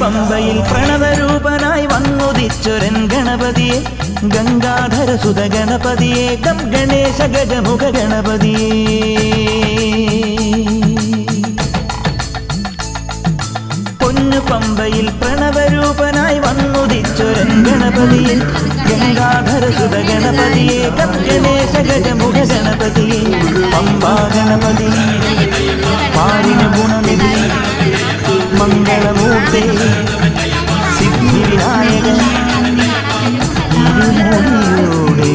പമ്പയിൽ പ്രണവരൂപനായി വന്നുദിച്ചൊരൻ ഗണപതിയെ. ഗംഗാധര സുത ഗണപതിയെ ഗം ഗണേശ ഗജമുഖ ഗണപതിയേ. പൊന്നു പമ്പയിൽ പ്രണവരൂപനായി വന്നുദിച്ചൊരൻ ഗണപതിയിൽ ഗംഗാധര സുത ഗണപതിയെ ഗണേശ ഗജമുഖ ഗണപതിയെ. പമ്പാ ഗണപതി പാരിന ഗുണനിധി മംഗളമൂർത്തി സിദ്ധി വിനായകൻ ഇരുമൊഴിയോടെ